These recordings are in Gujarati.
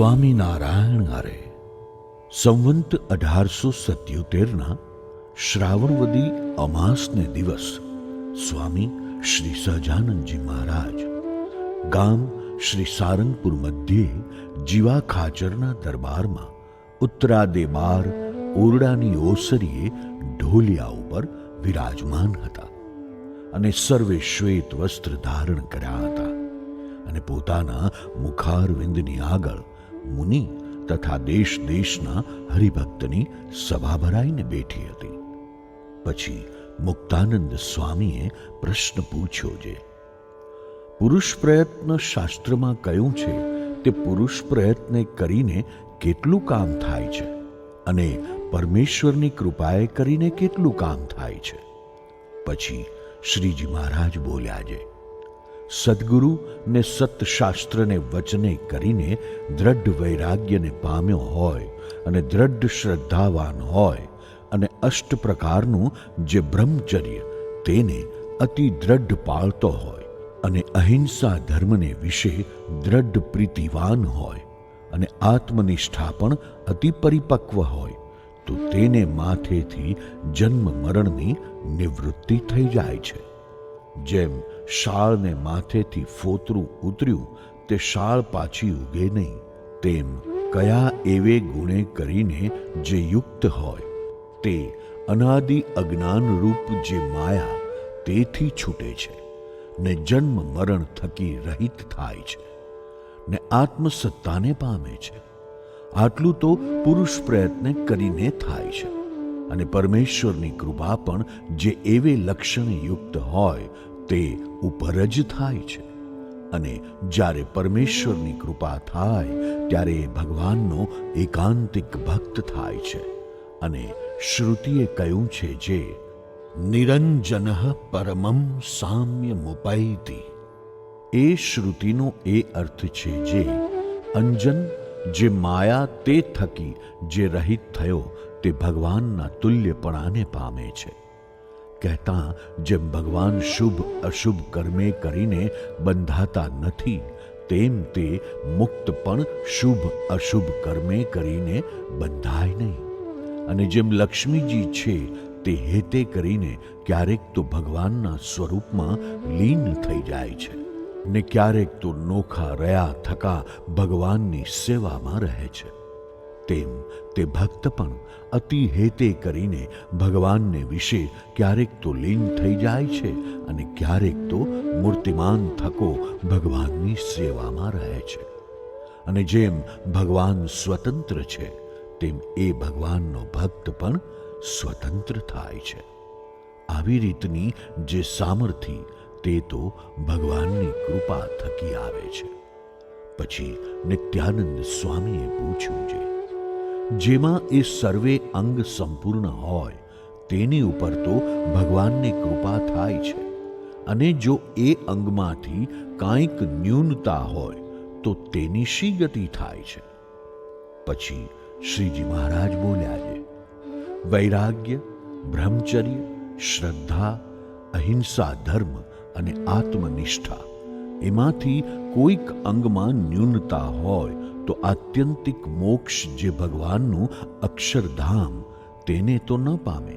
સ્વામિનારાયણ આરે સંવંત અઢારસો સત્યોતેરના શ્રાવણવદી અમાસને દિવસ સ્વામી શ્રી સહજાનંદજી મહારાજ ગામ શ્રી સારંગપુર મધ્યે જીવા ખાચરના દરબારમાં ઉત્તરાદે બાર ઓરડાની ઓસરીએ ઢોલિયા ઉપર વિરાજમાન હતા અને સર્વે શ્વેત વસ્ત્ર ધારણ કર્યા હતા અને પોતાના મુખારવિંદની આગળ મુનિ તથા દેશ દેશના હરિભક્તની સભા ભરાઈને બેઠી હતી. પછી મુક્તાનંદ સ્વામીએ પ્રશ્ન પૂછ્યો છે પુરુષ પ્રયત્ન શાસ્ત્રમાં કયું છે? તે પુરુષ પ્રયત્ન કરીને કેટલું કામ થાય છે? અને પરમેશ્વરની કૃપાએ કરીને કેટલું કામ થાય છે? પછી શ્રીજી મહારાજ બોલ્યા છે સદગુરુ ને સતશાસ્ત્રને વચને કરીને દ્રઢ વૈરાગ્યને પામ્યો હોય અને દ્રઢ શ્રદ્ધાવાન હોય અને અષ્ટ પ્રકારનું જે બ્રહ્મચર્ય તેને અતિ દ્રઢ પાળતો હોય અને અહિંસા ધર્મને વિશે દ્રઢ પ્રીતિવાન હોય અને આત્મનિષ્ઠા પણ અતિ પરિપક્વ હોય, તો તેને માથેથી જન્મ મરણની નિવૃત્તિ થઈ જાય છે. જેમ શાળને માથેથી ફોતરું ઉતર્યું, તે શાળ પાછી ઉગે નહીં. તેમ કયા એવે ગુણે કરીને જે યુક્ત હોય, તે અનાદિ અજ્ઞાનરૂપ જે માયા, તેથી છૂટે છે. ને જન્મ મરણ થકી રહિત થાય છે. ને આત્મસત્તાને પામે છે. આટલું તો પુરુષ પ્રયત્ન કરીને થાય છે. અને પરમેશ્વરની કૃપા પણ જે એવે લક્ષણ યુક્ત હોય તે ઉપર જ થાય છે. અને જ્યારે પરમેશ્વરની કૃપા થાય, ત્યારે ભગવાનનો એકાંતિક ભક્ત થાય છે. અને શ્રુતિએ કહ્યું છે જે, નિરંજન પરમમ સામ્ય મુપૈતી એ શ્રુતિનો એ અર્થ છે જે, અંજન જે માયા તે થકી જે રહિત થયો, તે ભગવાનના તુલ્યપણાને પામે છે. કહેતા, જેમ ભગવાન શુભ, અશુભ કર્મે કરીને બંધાતા નથી, તેમ તે મુક્ત પણ શુભ, અશુભ કર્મે કરીને બંધાય નહીં. અને જેમ લક્ષ્મીજી છે, તે હેતે કરીને ક્યારેક તો ભગવાનના સ્વરૂપમાં લીન થઈ જાય છે ને ક્યારેક તો નોખા, રહ્યા, થકા ભગવાનની સેવામાં રહે છે. તેમ તે ભક્ત પણ અતિ હેતે કરીને ભગવાનને વિશે ક્યારેક તો લીન થઈ જાય છે અને ક્યારેક તો મૂર્તિમાન થકો ભગવાનની સેવામાં રહે છે. અને જેમ ભગવાન સ્વતંત્ર છે, તેમ એ ભગવાનનો ભક્ત પણ સ્વતંત્ર થાય છે. આવી રીતની જે સામર્થ્ય, તે તો ભગવાનની કૃપા થકી આવે છે. પછી નિત્યાનંદ સ્વામીએ પૂછ્યું છે જેમાં એ સર્વે અંગ સંપૂર્ણ હોય, તેની ઉપર તો ભગવાનની કૃપા થાય છે. અને જો એ અંગમાંથી કાંઈક ન્યૂનતા હોય, તો તેની શી ગતિ થાય છે? પછી શ્રીજી મહારાજ બોલ્યા છે, વૈરાગ્ય, બ્રહ્મચર્ય, શ્રદ્ધા, અહિંસા ધર્મ અને આત્મનિષ્ઠા, એમાંથી કોઈક અંગમાં ન્યૂનતા હોય તો આત્યંતિક મોક્ષ જે ભગવાનનું અક્ષરધામ તેને તો ન પામે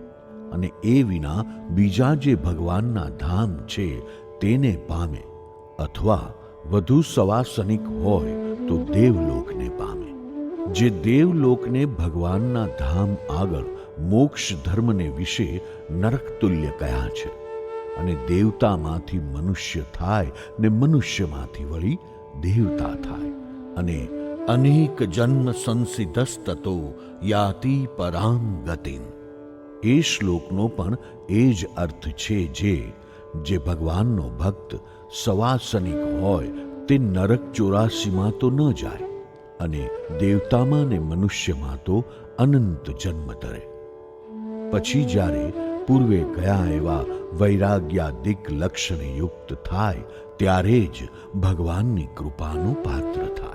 અને એ વિના બીજા જે ભગવાનના ધામ છે તેને પામે અથવા વધુ સવાસનિક હોય તો દેવલોકને પામે. જે દેવલોકને ભગવાનના ધામ આગળ મોક્ષ ધર્મને વિશે નરકતુલ્ય કયા છે અને દેવતામાંથી મનુષ્ય થાય ને મનુષ્યમાંથી વળી દેવતા થાય અને અનેક જન્મ સંસિદસ્તતો યાતિ પરામ ગતિમ એ શ્લોકનો પણ એ જ અર્થ છે જે જે ભગવાનનો ભક્ત સવાસનિક હોય તે નરક ચોરાસીમાં તો ન જાય અને દેવતામાં ને મનુષ્યમાં તો અનંત જન્મ તરે પછી જ્યારે પૂર્વે ગયા એવા વૈરાગ્યાદિક લક્ષણયુક્ત થાય, ત્યારે જ ભગવાનની કૃપાનું પાત્ર થાય.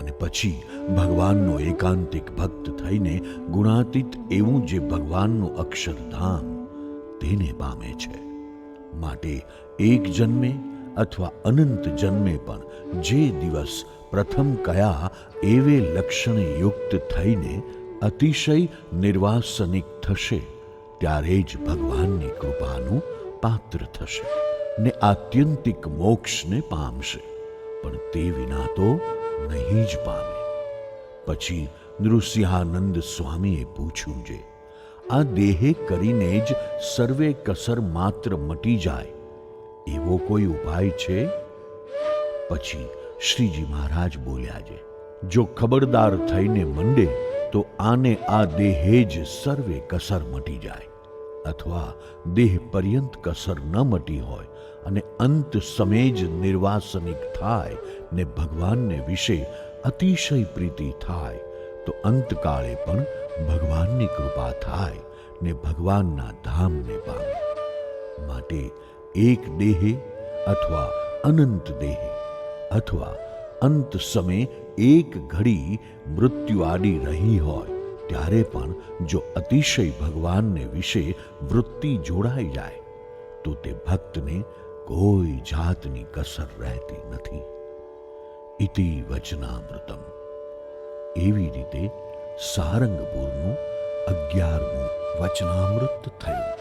અને પછી ભગવાનનો એકાંતિક ભક્ત થઈને ગુણાતીત એવું જે ભગવાનનું અક્ષરધામ તેને પામે છે. માટે એક જન્મે અથવા અનંત જન્મે પણ જે દિવસ પ્રથમ કયા એવે લક્ષણે યુક્ત થઈને અતિશય નિર્વાસનિક થશે, ત્યારે જ ભગવાનની કૃપાનું પાત્ર થશે ને આત્યંતિક મોક્ષને પામશે. પણ તે વિના તો નહીં જ પામે. પછી નૃસિંહાનંદ સ્વામીએ પૂછ્યું છે આ દેહે કરીને જ સર્વે કસર માત્ર મટી જાય, એવો કોઈ ઉપાય છે? પછી શ્રીજી મહારાજ બોલ્યા છે જો ખબરદાર થઈને મંડે, તો આને આ દેહે જ સર્વે કસર મટી જાય. અથવા દેહ પર્યંત કસર ન મટી હોય, અને અંત સમે જ નિર્વાસનિક થાય ને ભગવાનને વિશે અતિશય પ્રીતિ થાય, તો અંતકાળે પણ ભગવાનની કૃપા થાય ને ભગવાનના ધામને પામે. માટે એક દેહે અથવા અનંત દેહે અથવા અંત સમયે એક ઘડી મૃત્યુ આડી રહી હોય, ત્યારે પણ જો અતિશય ભગવાનને વિશે વૃત્તિ જોડાઈ જાય, તો તે ભક્તને કોઈ જાતની કસર રહેતી નથી. ઇતિ વચનામૃતમ એવી રીતે સારંગપુરનું અગિયારમું વચનામૃત થયું